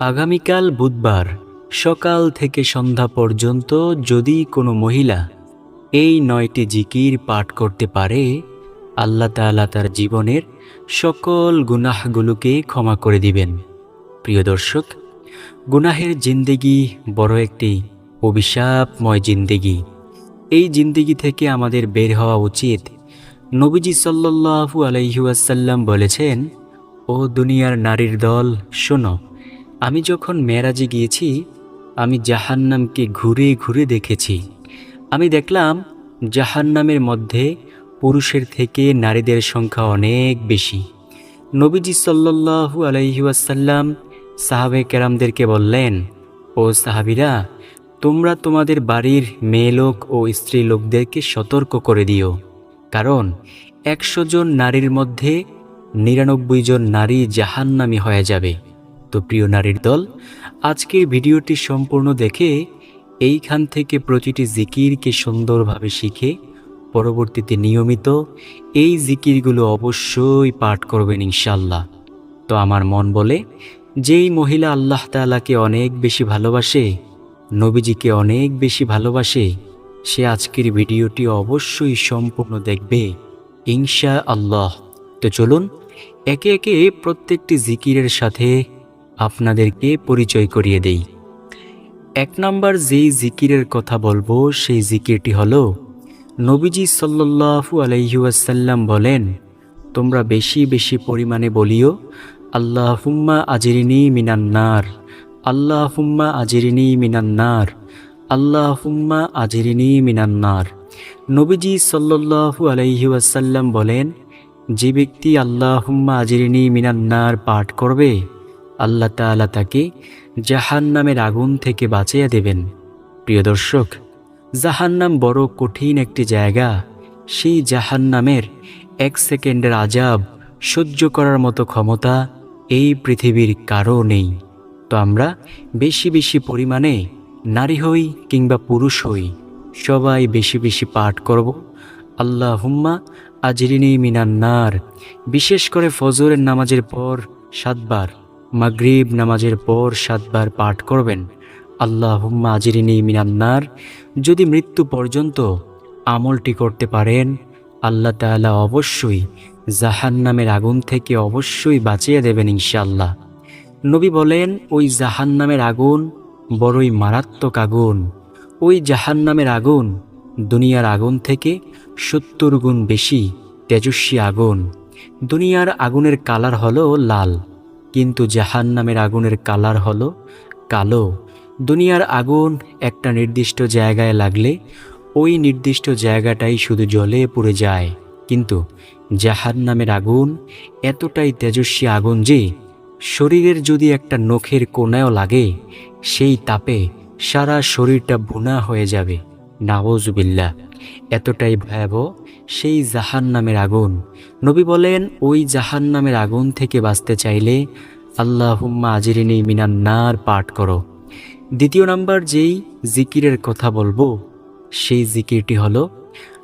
আগামীকাল বুধবার, সকাল থেকে সন্ধ্যা পর্যন্ত যদি কোনো মহিলা এই নয়টি জিকির পাঠ করতে পারে, আল্লাহ তাআলা তার জীবনের সকল গুনাহগুলোকে ক্ষমা করে দিবেন। প্রিয় দর্শক, গুনাহের জিন্দেগি বড় একটি অভিশাপময় জিন্দেগি। এই জিন্দেগি থেকে আমাদের বের হওয়া উচিত। নবীজি সাল্লাল্লাহু আলাইহুয়াসাল্লাম বলেছেন, ও দুনিয়ার নারীর দল, শোনো। আমি যখন মেরাজে গিয়েছি, আমি জাহান্নামকে ঘুরে ঘুরে দেখেছি। আমি দেখলাম জাহান্নামের মধ্যে পুরুষের থেকে নারীদের সংখ্যা অনেক বেশি। নবীজি সাল্লাল্লাহু আলাইহুয়াসাল্লাম সাহাবে কেরামদেরকে বললেন, ও সাহাবিরা, তোমরা তোমাদের বাড়ির মেয়ে লোক ও স্ত্রী লোকদেরকে সতর্ক করে দিও। কারণ একশো জন নারীর মধ্যে নিরানব্বই জন নারী জাহান্নামি হয়ে যাবে। তো প্রিয় নারীর দল আজকের ভিডিওটি সম্পূর্ণ দেখে এইখান থেকে প্রতিটি জিকিরকে সুন্দরভাবে শিখে পরবর্তীতে নিয়মিত এই জিকিরগুলো অবশ্যই পাঠ করবেন ইনশাল্লাহ তো আমার মন বলে, যেই মহিলা আল্লাহ তাআলাকে অনেক বেশি ভালোবাসে, নবীজিকে অনেক বেশি ভালোবাসে, সে আজকের ভিডিওটি অবশ্যই সম্পূর্ণ দেখবে ইনশা আল্লাহ তো চলুন, একে একে প্রত্যেকটি জিকিরের সাথে আপনাদেরকে পরিচয় করিয়ে দেই। এক নাম্বার যেই জিকিরের কথা বলব, সেই জিকিরটি হলো, নবীজি সাল্লাল্লাহু আলাইহুয়াসাল্লাম বলেন, তোমরা বেশি বেশি পরিমাণে বলিও আল্লাহ হুম্মা আজিরিনী মিনান্নার আল্লাহ হুম্মা আজিরিনী মিনান্নার আল্লাহ হুম্মা আজিরিনী মিনান্নার নবীজি সাল্লাল্লাহু আলাইহুয়াসাল্লাম বলেন, যে ব্যক্তি আল্লাহ হুম্মা আজিরিনী মিনান্নার পাঠ করবে আল্লাহ তাআলা তাকে জাহান্নামের আগুন থেকে বাঁচিয়ে দেবেন। প্রিয় দর্শক, জাহান্নাম বড় কঠিন একটি জায়গা। সেই জাহান্নামের এক সেকেন্ডের আজাব সহ্য করার মতো ক্ষমতা এই পৃথিবীর কারও নেই। তো আমরা বেশি বেশি পরিমাণে নারী হই কিংবা পুরুষ হই, সবাই বেশি বেশি পাঠ করব। আল্লাহ হুম্মা আজরিনী মিনান্নার, বিশেষ করে ফজরের নামাজের পর সাতবার। মাগরিব নামাজের পর সাতবার পাঠ করবেন। আল্লাহ হুম্মা আজিরিনী মিনান্নার। যদি মৃত্যু পর্যন্ত আমলটি করতে পারেন, আল্লাহ তাআলা অবশ্যই জাহান্নামের আগুন থেকে অবশ্যই বাঁচিয়ে দেবেন ইনশাল্লাহ নবী বলেন, ওই জাহান্নামের আগুন বড়ই মারাত্মক আগুন। ওই জাহান্নামের আগুন দুনিয়ার আগুন থেকে সত্তর গুণ বেশি তেজস্বী আগুন। দুনিয়ার আগুনের কালার হলো লাল। কিন্তু জাহান্নামের আগুনের কালার হলো কালো। দুনিয়ার আগুন একটা নির্দিষ্ট জায়গায় লাগলে ওই নির্দিষ্ট জায়গাটাই শুধু জলে পুড়ে যায়। কিন্তু জাহান্নামের আগুন এতটাই তেজস্বী আগুন যে শরীরের যদি একটা নখের কোনায়ও লাগে, সেই তাপে সারা শরীরটা বুনা হয়ে যাবে। নাওজবিল্লা এতটাই ভয়াবহ সেই জাহান নামের আগুন। নবী বলেন, ওই জাহান নামের আগুন থেকে বাঁচতে চাইলে আল্লাহ হুম্মা আজিরিনী মিনান্নার পাঠ করো। দ্বিতীয় নাম্বার যেই জিকিরের কথা বলব, সেই জিকিরটি হলো,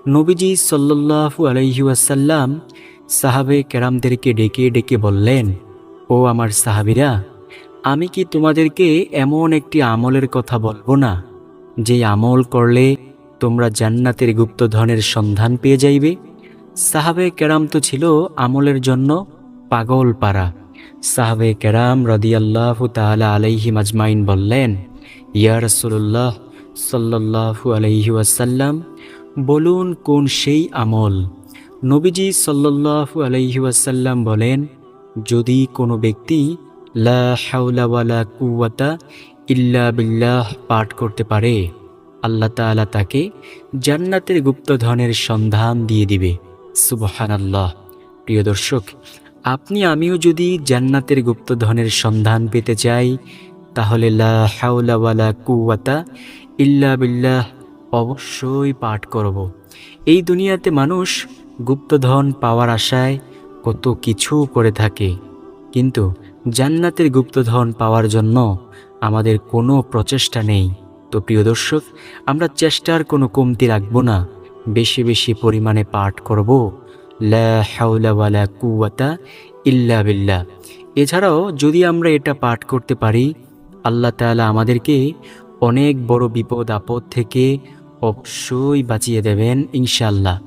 নবীজি সাল্লাল্লাহু আলাইহুয়াসাল্লাম সাহাবে কেরামদেরকে ডেকে ডেকে বললেন, ও আমার সাহাবিরা, আমি কি তোমাদেরকে এমন একটি আমলের কথা বলব না যে আমল করলে তোমরা জান্নাতের গুপ্তধনের সন্ধান পেয়ে যাইবে। সাহাবে কেরাম তো ছিল আমলের জন্য পাগল পারা সাহাবে কেরাম রদিয়াল্লাহু তাআলা আলাইহি মাজমাইন বললেন, ইয়া রাসূলুল্লাহ সাল্লাল্লাহু আলাইহি ওয়াসাল্লাম, বলুন কোন সেই আমল? নবীজি সাল্লাল্লাহু আলাইহি ওয়াসাল্লাম বলেন, যদি কোনো ব্যক্তি লা হাওলা ওয়ালা কুওয়াতা ইল্লা বিল্লাহ পাঠ করতে পারে আল্লাহ তাআলা তাকে জান্নাতের গুপ্তধনের সন্ধান দিয়ে দিবে। সুবহান আল্লাহ প্রিয় দর্শক, আপনি, আমিও যদি জান্নাতের গুপ্তধনের সন্ধান পেতে চাই, তাহলে লা হাওলা ওয়ালা কুওয়াতা ইল্লা বিল্লাহ অবশ্যই পাঠ করব। এই দুনিয়াতে মানুষ গুপ্তধন পাওয়ার আশায় কত কিছু করে থাকে। কিন্তু জান্নাতের গুপ্তধন পাওয়ার জন্য আমাদের কোনো প্রচেষ্টা নেই। তো প্রিয় দর্শক, আমরা চেষ্টার কোনো কমতি রাখব না। বেশি বেশি পরিমাণে পাঠ করব। লা কুওয়াতা ইল্লা বিল্লা এছাড়াও যদি আমরা এটা পাঠ করতে পারি, আল্লাহ তাআলা আমাদেরকে অনেক বড় বিপদ, আপদ থেকে অবশ্যই বাঁচিয়ে দেবেন ইনশাল্লাহ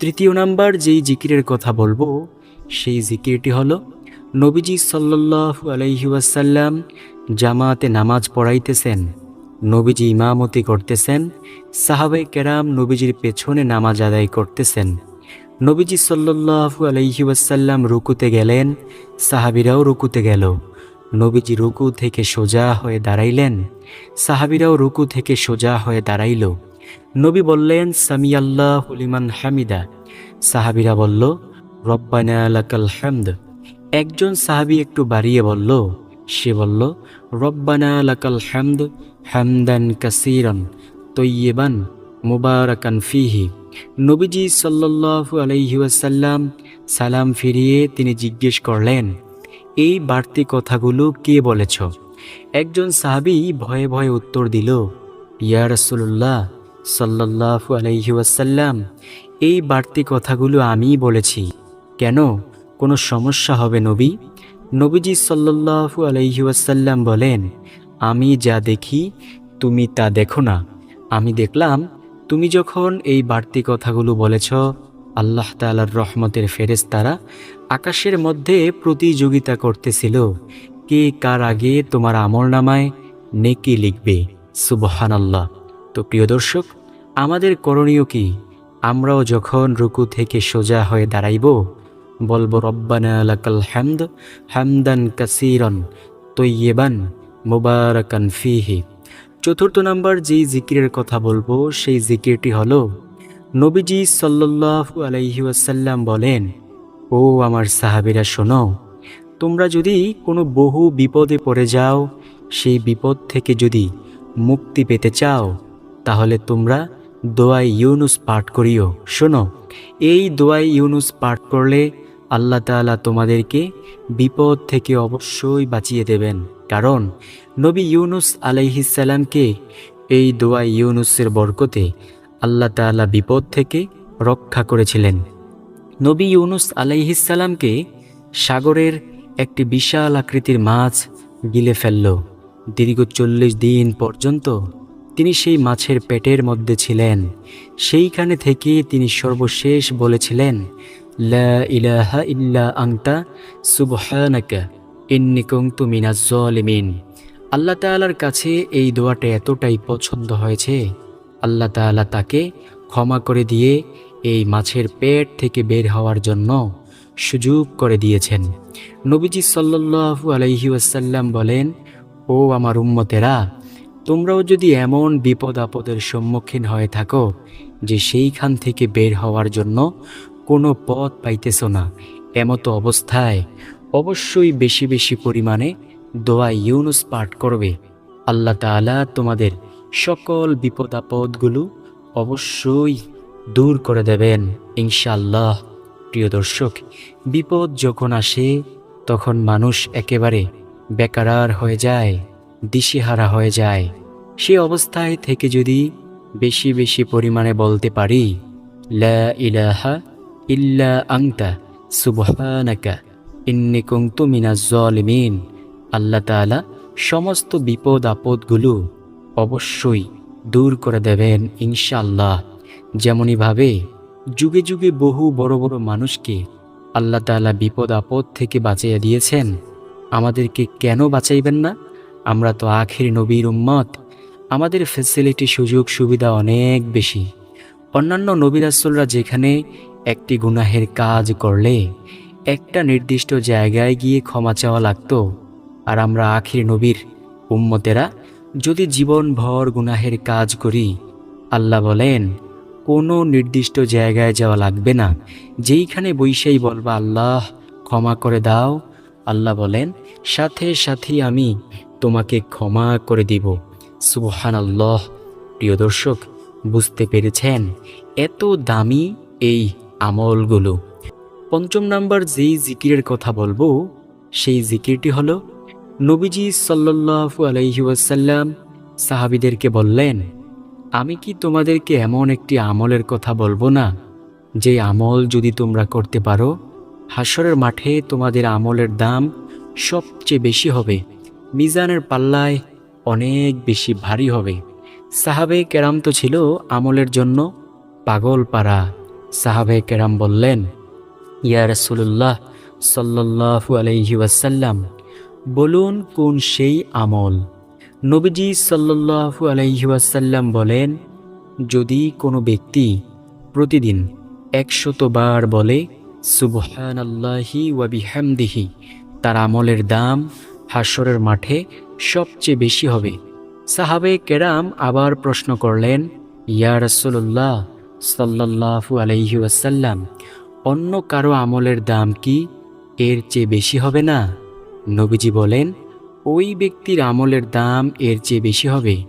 তৃতীয় নাম্বার যেই জিকিরের কথা বলব, সেই জিকিরটি হলো, নবীজি সাল্লাল্লাহু আলাইহি ওয়াসাল্লাম জামাতে নামাজ পড়াইতেছেন। নবীজি ইমামতি করতেছেন সাহাবে কেরাম নবীজির পেছনে নামাজ আদায় করতেছেন। নবীজি সাল্লাল্লাহু আলাইহি ওয়াসাল্লাম রুকুতে গেলেন, সাহাবিরাও রুকুতে গেল। নবীজি রুকু থেকে সোজা হয়ে দাঁড়াইলেন, সাহাবিরাও রুকু থেকে সোজা হয়ে দাঁড়াইল। নবী বললেন সামি আল্লাহ হলিমান হামিদা। সাহাবিরা বলল, রব্বানা হামদ। একজন সাহাবি একটু বাড়িয়ে বলল, সে বলল, রব্বানা লাকাল হামদ। হামদান কাসিরন তৈয়েবান মুবারাকান ফিহি। নবীজি সাল্লাল্লাহু আলাইহি ওয়াসাল্লাম সালাম ফিরিয়ে তিনি জিজ্ঞেস করলেন, এই বাড়তি কথাগুলো কে বলেছ? একজন সাহাবি ভয়ে ভয়ে উত্তর দিল, ইয়া রাসূলুল্লাহ সাল্লাল্লাহু আলাইহি এই বাড়তি কথাগুলো আমিই বলেছি। কেন? কোনো সমস্যা হবে নবী? নবীজি সাল্লাল্লাহু আলাইহি ওয়াসাল্লাম বলেন আমি যা দেখি, তুমি তা দেখো না। আমি দেখলাম, তুমি যখন এই বাড়তি কথাগুলো বলেছ, আল্লাহ তাআলার রহমতের ফেরেশতারা আকাশের মধ্যে প্রতিযোগিতা করতেছিল, কে কার আগে তোমার আমল নামায় নেকি লিখবে। সুবহান আল্লাহ তো প্রিয় দর্শক, আমাদের করণীয় কি? আমরাও যখন রুকু থেকে সোজা হয়ে দাঁড়াইব, বলব, রব্বানা লাকাল হামদ হামদান কাসিরন তৈয়েবান মুবারাকান ফিহি। চতুর্থ নাম্বার যেই জিকিরের কথা বলব, সেই জিকিরটি হলো, নবীজি সাল্লাল্লাহু আলাইহি ওয়াসাল্লাম বলেন, ও আমার সাহাবীরা, শোনো, তোমরা যদি কোনো বহু বিপদে পড়ে যাও, সেই বিপদ থেকে যদি মুক্তি পেতে চাও, তাহলে তোমরা দোয়াই ইউনুস পাঠ করিও। শোনো, এই দোয়াই ইউনুস পাঠ করলে আল্লাহ তাআলা তোমাদেরকে বিপদ থেকে অবশ্যই বাঁচিয়ে দেবেন। কারণ নবী ইউনুস আলাইহিসাল্লামকে এই দোয়াই ইউনুসের বরকতে আল্লাহ তাআলা বিপদ থেকে রক্ষা করেছিলেন। নবী ইউনুস আলাইহিসাল্লামকে সাগরের একটি বিশাল আকৃতির মাছ গিলে ফেলল। দীর্ঘ চল্লিশ দিন পর্যন্ত তিনি সেই মাছের পেটের মধ্যে ছিলেন। সেইখানে থেকে তিনি সর্বশেষ বলেছিলেন, লা ইলাহা ইল্লা আংতা সুবহানাকা। ইন্নি কুনতু মিনাজ জালিমিন। আল্লাহ তাআলার কাছে এই দোয়াটা এতটাই পছন্দ হয়েছে। আল্লাহ তাআলা তাকে ক্ষমা করে দিয়ে এই মাছের পেট থেকে বের হওয়ার জন্য সুযোগ করে দিয়েছেন। নবীজি সাল্লাল্লাহু আলাইহি ওয়াসাল্লাম বলেন, ও আমার উম্মতেরা, তোমরাও যদি এমন বিপদ আপদের সম্মুখীন হয়ে থাকো যে সেইখান থেকে বের হওয়ার জন্য কোনো পথ পাইতেছ না, এমতো অবস্থায় অবশ্যই বেশি বেশি পরিমাণে দোয়া ইউনুস পাঠ করবে। আল্লাহ তাআলা তোমাদের সকল বিপদ আপদগুলো অবশ্যই দূর করে দেবেন, ইনশাআল্লাহ। প্রিয় দর্শক, বিপদ যখন আসে, তখন মানুষ একেবারে বেকারার হয়ে যায়, দিশেহারা হয়ে যায়। সে অবস্থায় থেকে যদি বেশি বেশি পরিমাণে বলতে পারি, লা ইলাহা ইল্লা আংতা সুবহানাকা ইন্নি কুনতু মিনাজ জালিমিন আল্লাহ তাআলা সমস্ত বিপদ আপদগুলো অবশ্যই দূর করে দেবেন ইনশাআল্লাহ। যেমনইভাবে যুগে যুগে বহু বড় বড় মানুষকে আল্লাহ তাআলা বিপদ আপদ থেকে বাঁচিয়ে দিয়েছেন। আমাদেরকে কেন বাঁচাইবেন না? আমরা তো আখের নবীর উম্মত। আমাদের ফেসিলিটি সুযোগ, সুবিধা অনেক বেশি। অন্যান্য নবিরাসুলরা যেখানে একটি গুনাহের কাজ করলে একটা নির্দিষ্ট জায়গায় গিয়ে ক্ষমা চাওয়া লাগতো। আর আমরা আখির নবীর উম্মতেরা যদি জীবনভর গুনাহের কাজ করি, আল্লাহ বলেন, কোনো নির্দিষ্ট জায়গায় যাওয়া লাগবে না। যেইখানে বৈশাই বলবা, আল্লাহ, ক্ষমা করে দাও। আল্লাহ বলেন, সাথে সাথে আমি তোমাকে ক্ষমা করে দিব। সুবহান আল্লাহ প্রিয় দর্শক, বুঝতে পেরেছেন এত দামি এই আমলগুলো। পঞ্চম নাম্বার যেই জিকিরের কথা বলব, সেই জিকিরটি হলো, নবীজি সাল্লাল্লাহু আলাইহি ওয়াসাল্লাম সাহাবিদেরকে বললেন, আমি কি তোমাদেরকে এমন একটি আমলের কথা বলব না, যে আমল যদি তোমরা করতে পারো হাসরের মাঠে তোমাদের আমলের দাম সবচেয়ে বেশি হবে, মিজানের পাল্লায় অনেক বেশি ভারী হবে। সাহাবে কেরাম তো ছিল আমলের জন্য পাগল পাড়া। সাহাবে কেরাম বললেন ইয়া রসুল্লাহ সাল্লাহু আলহি ওয়াসাল্লাম, বলুন কোন সেই আমল? নবীজি সাল্লাহু আলহি ওয়াসাল্লাম বলেন, যদি কোনো ব্যক্তি প্রতিদিন একশত বার বলে সুবহান আল্লাহি ওয়াবিহামদিহি তার আমলের দাম হাসরের মাঠে সবচেয়ে বেশি হবে। সাহাবে কেরাম আবার প্রশ্ন করলেন, ইয়া রসুল্লাহ সাল্লাহু আলাইহি ওয়াসাল্লাম অন্য কারও আমলের দাম কি এর চেয়ে বেশি হবে না? নবীজি বলেন, ওই ব্যক্তির আমলের দাম এর চেয়ে বেশি হবে।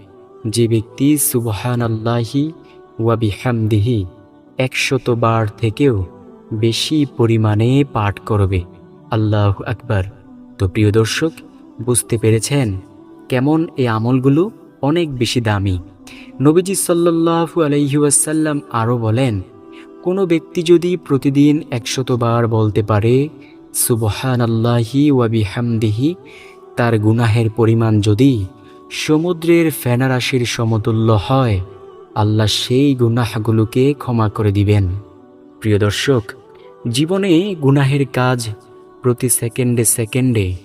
যে ব্যক্তি সুবহান আল্লাহি ওয়াবিহামদিহি একশত বার থেকেও বেশি পরিমাণে পাঠ করবে। আল্লাহ আকবার। তো প্রিয় দর্শক, বুঝতে পেরেছেন কেমন এই আমলগুলো? অনেক বেশি দামি। নবীজি সাল্লাহু আলহিউসাল্লাম আরও বলেন কোনো ব্যক্তি যদি প্রতিদিন একশতবার বলতে পারে সুবহান আল্লাহি ওয়াবিহামদিহি তার গুনাহের পরিমাণ যদি সমুদ্রের ফেনারাশির সমতুল্য হয়, আল্লাহ সেই গুনাহগুলোকে ক্ষমা করে দিবেন। প্রিয় দর্শক, জীবনে গুনাহের কাজ প্রতি সেকেন্ডে সেকেন্ডে,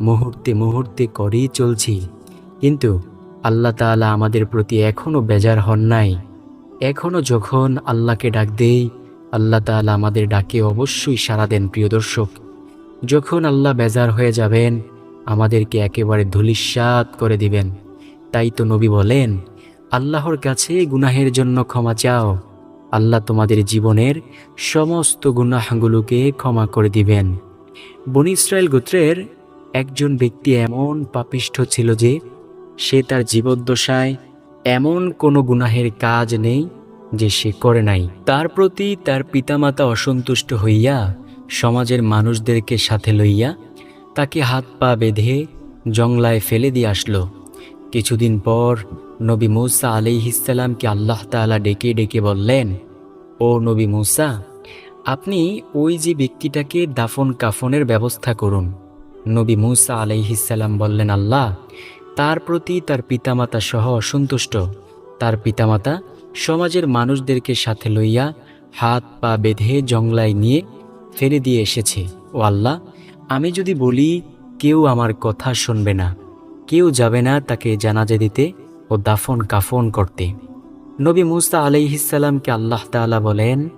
মুহূর্তে মুহূর্তে করেই চলছি। কিন্তু আল্লাহ তাআলা আমাদের প্রতি এখনও বেজার হন নাই। এখনও যখন আল্লাহকে ডাক দেই, আল্লাহ তাআলা আমাদের ডাকে অবশ্যই সাড়া দেন, প্রিয় দর্শক। যখন আল্লাহ বেজার হয়ে যাবেন, আমাদেরকে একেবারে ধুলিস্বাদ করে দিবেন। তাই তো নবী বলেন, আল্লাহর কাছে গুনাহের জন্য ক্ষমা চাও। আল্লাহ তোমাদের জীবনের সমস্ত গুনাহগুলোকে ক্ষমা করে দিবেন। বনি ইসরায়েল গোত্রের একজন ব্যক্তি এমন পাপিষ্ঠ ছিল যে, সে তার জীবদ্দশায় এমন কোনো গুনাহের কাজ নেই যে সে করে নাই। তার প্রতি তার পিতামাতা অসন্তুষ্ট হইয়া সমাজের মানুষদেরকে সাথে লইয়া তাকে হাত পা বেঁধে জংলায় ফেলে দিয়ে আসলো। কিছুদিন পর নবী মৌসা আলিহিসাল্লামকে আল্লাহ তাআলা ডেকে ডেকে বললেন, ও নবী মৌসা, আপনি ওই যে ব্যক্তিটাকে দাফন কাফনের ব্যবস্থা করুন। নবী মুসা আলাইহিসাল্লাম বললেন, আল্লাহ তার প্রতি তার পিতামাতা সহ অসন্তুষ্ট। তার পিতামাতা সমাজের মানুষদেরকে সাথে লইয়া হাত পা বেঁধে জংলায় নিয়ে ফেলে দিয়ে এসেছে। ও আল্লাহ, আমি যদি বলি, কেউ আমার কথা শুনবে না। কেউ যাবে না তাকে জানাজা দিতে ও দাফন কাফন করতে। নবী মুসা আলাইহিসাল্লামকে আল্লাহ তাআলা বলেন,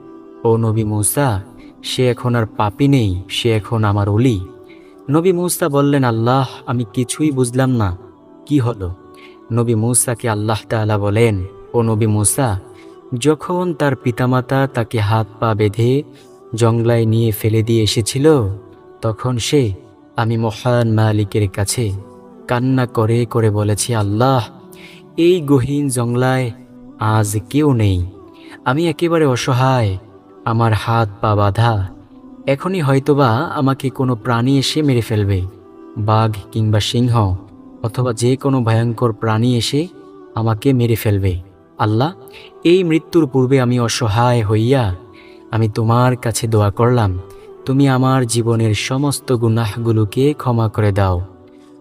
ও নবী মুসা, সে এখন আর পাপি নেই, সে এখন আমার অলি নবী মুসা বললেন, আল্লাহ, আমি কিছুই বুঝলাম না। কি হলো? নবী মুসাকে আল্লাহ তাআলা বলেন, ও নবী মুসা, যখন তার পিতামাতা তাকে হাত পা বেঁধে জংলায় নিয়ে ফেলে দিয়ে এসেছিল, তখন সে, আমি মহান মালিকের কাছে কান্না করে করে বলেছি, আল্লাহ, এই গহীন জংলায় আজ কেউ নেই। আমি একেবারে অসহায়, আমার হাত পা বাঁধা। এখনই হয়তোবা আমাকে কোনো প্রাণী এসে মেরে ফেলবে, বাঘ কিংবা সিংহ। অথবা যে কোনো ভয়ঙ্কর প্রাণী এসে আমাকে মেরে ফেলবে। আল্লাহ, এই মৃত্যুর পূর্বে আমি অসহায় হইয়া আমি তোমার কাছে দোয়া করলাম। তুমি আমার জীবনের সমস্ত গুনাহগুলোকে ক্ষমা করে দাও।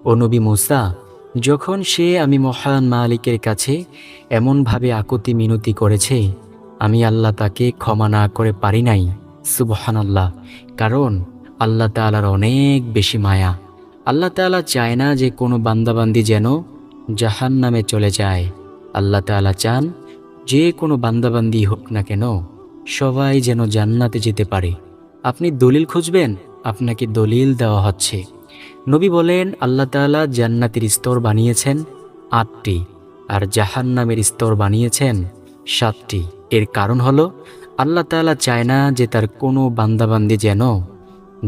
ও নবী মুসা, যখন সে আমি মহান মালিকের কাছে এমনভাবে আকুতি মিনতি করেছে, আমি আল্লাহ তাকে ক্ষমা না করে পারি নাই। সুবহান আল্লাহ কারণ আল্লাহ তালার অনেক বেশি মায়া। আল্লাহ তাআলা চায় না যে কোনো বান্দাবান্দি যেন জাহান নামে চলে যায়। আল্লাহ তাআলা চান যে কোনো বান্দাবান্দি হোক না কেন, সবাই যেন জান্নাতে যেতে পারে। আপনি দলিল খুঁজবেন, আপনাকে দলিল দেওয়া হচ্ছে। নবী বলেন, আল্লাহ তাআলা জান্নাতের স্তর বানিয়েছেন আটটি, আর জাহান্নামের স্তর বানিয়েছেন সাতটি। এর কারণ হলো, আল্লাহ তাআলা চায় না যে তার কোনো বান্দাবান্দি যেন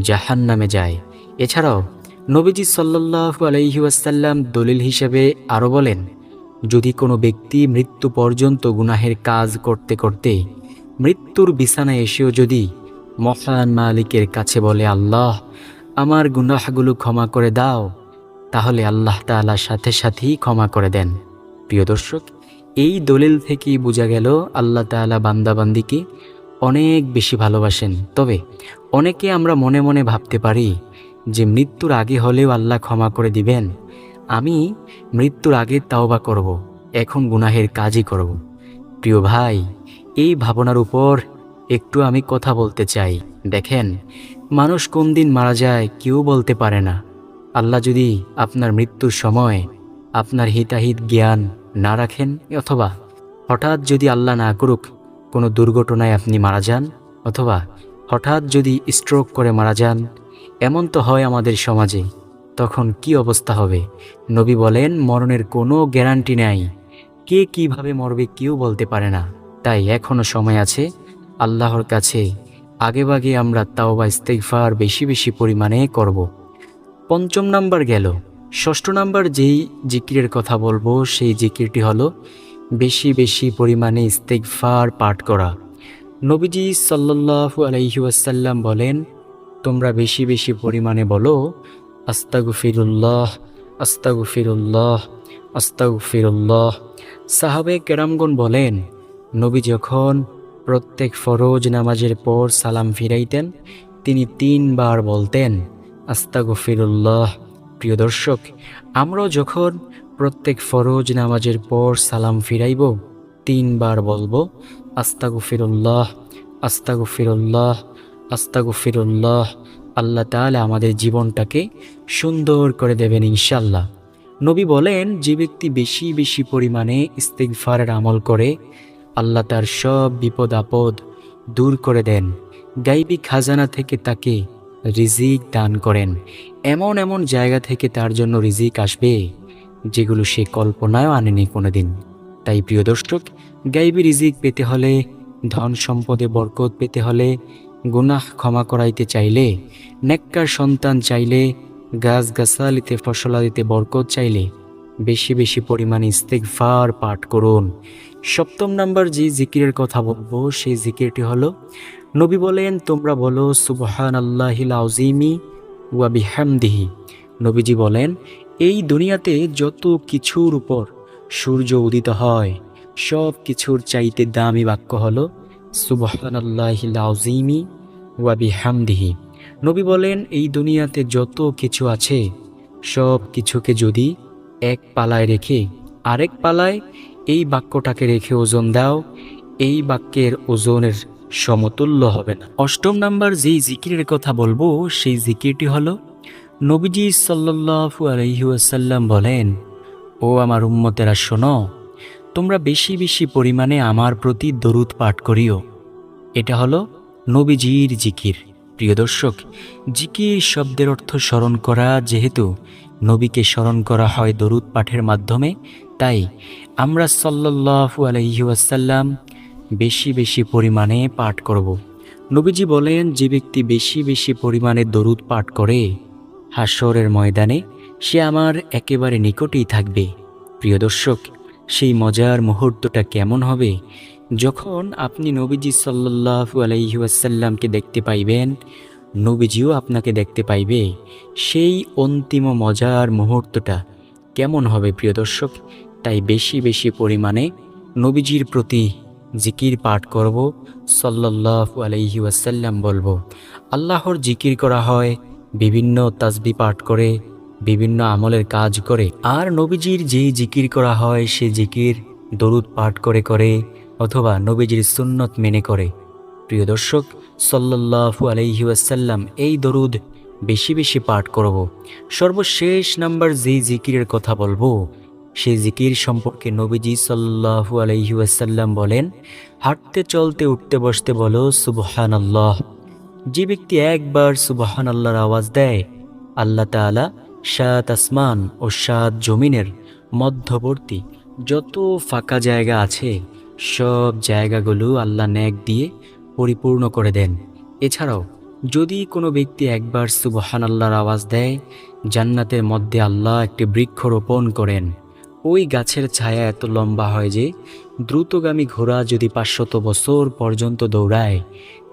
জাহান্নামে যায়। এছাড়াও নবীজি সাল্লাল্লাহু আলাইহি ওয়াসাল্লাম দলিল হিসেবে আরও বলেন, যদি কোনো ব্যক্তি মৃত্যু পর্যন্ত গুনাহের কাজ করতে করতে মৃত্যুর বিছানায় এসেও যদি মহান মালিকের কাছে বলে, আল্লাহ, আমার গুনাহগুলো ক্ষমা করে দাও, তাহলে আল্লাহ তাআলা সাথে সাথেই ক্ষমা করে দেন। প্রিয় দর্শক, এই দলিল থেকেই বোঝা গেল আল্লাহ তাআলা বান্দাবান্দিকে অনেক বেশি ভালোবাসেন। তবে অনেকে আমরা মনে মনে ভাবতে পারি যে মৃত্যুর আগে হলেও আল্লাহ ক্ষমা করে দিবেন, আমি মৃত্যুর আগে তাওবা করব। এখন গুনাহের কাজই করব। প্রিয় ভাই, এই ভাবনার উপর একটু আমি কথা বলতে চাই দেখেন, মানুষ কোন দিন মারা যায় কেউ বলতে পারে না আল্লাহ যদি আপনার মৃত্যুর সময় আপনার হিতাহিত জ্ঞান না রাখেন, অথবা হঠাৎ যদি আল্লাহ না করুক কোনো দুর্ঘটনায় আপনি মারা যান, অথবা হঠাৎ যদি স্ট্রোক করে মারা যান এমন তো হয় আমাদের সমাজে। তখন কি অবস্থা হবে? নবী বলেন, মরণের কোনো গ্যারান্টি নেই। কে কীভাবে মরবে কেউ বলতে পারে না। তাই এখনও সময় আছে আল্লাহর কাছে আগেভাগে আমরা তাও বা ইস্তেকফার বেশি বেশি পরিমাণে করব। পঞ্চম নাম্বার গেল। ষষ্ঠ নাম্বার যেই জিকিরের কথা বলব, সেই জিকিরটি হলো বেশি বেশি পরিমাণে ইস্তেকফার পাঠ করা। নবীজি সাল্লাল্লাহু আলাইহি ওয়াসাল্লাম বলেন তোমরা বেশি বেশি পরিমাণে বলো, আস্তাগফিরুল্লাহ আস্তাগফিরুল্লাহ আস্তাগফিরুল্লাহ। সাহাবে কেরামগণ বলেন, নবী যখন প্রত্যেক ফরজ নামাজের পর সালাম ফিরাইতেন, তিনি তিনবার বলতেন, আস্তাগফিরুল্লাহ। প্রিয় দর্শক, আমরাও যখন প্রত্যেক ফরজ নামাজের পর সালাম ফিরাইব, তিনবার বলব, আস্তাগফিরুল্লাহ আস্তাগফিরুল্লাহ। আস্তাগফিরুল্লাহ, আল্লাহ তাআলা আমাদের জীবনটাকে সুন্দর করে দেবেন ইনশাল্লাহ নবী বলেন, যে ব্যক্তি বেশি বেশি পরিমাণে ইস্তিগফারের আমল করে, আল্লাহ তার সব বিপদ আপদ দূর করে দেন। গাইবি খাজানা থেকে তাকে রিজিক দান করেন। এমন এমন জায়গা থেকে তার জন্য রিজিক আসবে, যেগুলো সে কল্পনায়ও আনেনি কোনোদিন। তাই প্রিয় দর্শক, গাইবি রিজিক পেতে হলে, ধন সম্পদে বরকত পেতে হলে গুনাহ ক্ষমা করাইতে চাইলে, নেককার সন্তান চাইলে, গাছ গাছালিতে, ফসলাদিতে বরকত চাইলে বেশি বেশি পরিমাণে ইস্তেকফার পাঠ করুন। সপ্তম নাম্বার যে জিকিরের কথা বলব, সেই জিকিরটি হলো, নবী বলেন, তোমরা বলো সুবহান আল্লাহিল আউজিমি ওয়া বিহামদিহি। নবীজি বলেন, এই দুনিয়াতে যত কিছুর উপর সূর্য উদিত হয় সব কিছুর চাইতে দামি বাক্য হলো সুবহান আল্লাহিল আউজিমি ওয়া বিহামদিহি। নবী বলেন, এই দুনিয়াতে যত কিছু আছে, সব কিছুকে যদি এক পালায় রেখে আরেক পালায় এই বাক্যটাকে রেখে ওজন দাও, এই বাক্যের ওজনের সমতুল্য হবে না। অষ্টম নাম্বার যেই জিকিরের কথা বলব, সেই জিকিরটি হলো, নবীজি সাল্লাল্লাহু আলাইহি ওয়াসাল্লাম বলেন, ও আমার উম্মতেরা শোনো তোমরা বেশি বেশি পরিমাণে আমার প্রতি দরুদ পাঠ করিও। এটা হলো নবীজির জিকির। প্রিয় দর্শক, জিকির শব্দের অর্থ স্মরণ করা, যেহেতু নবীকে স্মরণ করা হয় দরুদ পাঠের মাধ্যমে, তাই আমরা সাল্লাল্লাহু আলাইহি ওয়াসাল্লাম বেশি বেশি পরিমাণে পাঠ করব। নবীজি বলেন, যে ব্যক্তি বেশি বেশি পরিমাণে দরুদ পাঠ করে হাসরের ময়দানে সে আমার একেবারে নিকটেই থাকবে। প্রিয় দর্শক সেই মজার মুহূর্তটা কেমন হবে? যখন আপনি নবীজি সাল্লাল্লাহু আলাইহি ওয়াসাল্লামকে দেখতে পাইবেন, নবীজিও আপনাকে দেখতে পাইবে। সেই অন্তিম মজার মুহূর্তটা কেমন হবে প্রিয় দর্শক? তাই বেশি বেশি পরিমাণে নবীজির প্রতি জিকির পাঠ করব, সাল্লাল্লাহু আলাইহি ওয়াসাল্লাম বলব। আল্লাহর জিকির করা হয়, বিভিন্ন তাসবি পাঠ করে বিভিন্ন আমলের কাজ করে। আর নবীজির যেই জিকির করা হয়, সে জিকির দরুদ পাঠ করে করে অথবা নবীজির সুন্নত মেনে করে। প্রিয় দর্শক, সাল্লাল্লাহু আলাইহি ওয়াসাল্লাম এই দরুদ বেশি বেশি পাঠ করব। সর্বশেষ নাম্বার যেই জিকিরের কথা বলব, সেই জিকির সম্পর্কে নবীজি সাল্লাল্লাহু আলাইহি ওয়াসাল্লাম বলেন, হাঁটতে, চলতে, উঠতে, বসতে বলো সুবহান আল্লাহ যে ব্যক্তি একবার সুবহান আল্লাহর আওয়াজ দেয়, আল্লাহ তাআলা সাত আসমান ও সাত জমিনের মধ্যবর্তী যত ফাঁকা জায়গা আছে, সব জায়গাগুলো আল্লাহ ন্যাক দিয়ে পরিপূর্ণ করে দেন। এছাড়াও, যদি কোনো ব্যক্তি একবার সুবহান আল্লাহর আওয়াজ দেয়, জান্নাতের মধ্যে আল্লাহ একটি বৃক্ষ রোপণ করেন। ওই গাছের ছায়া এত লম্বা হয় যে, দ্রুতগামী ঘোড়া যদি পাঁচশত বছর পর্যন্ত দৌড়ায়,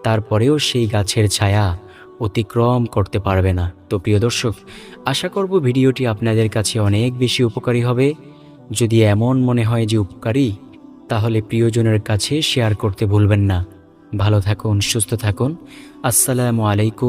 তারপরেও সেই গাছের ছায়া অতিক্রম করতে পারবে না। তো প্রিয় দর্শক, আশা করব ভিডিওটি আপনাদের কাছে অনেক বেশি উপকারী হবে। যদি এমন মনে হয় যে উপকারী, তাহলে প্রিয়জনের কাছে শেয়ার করতে ভুলবেন না। ভালো থাকুন, সুস্থ থাকুন। আসসালামু আলাইকুম।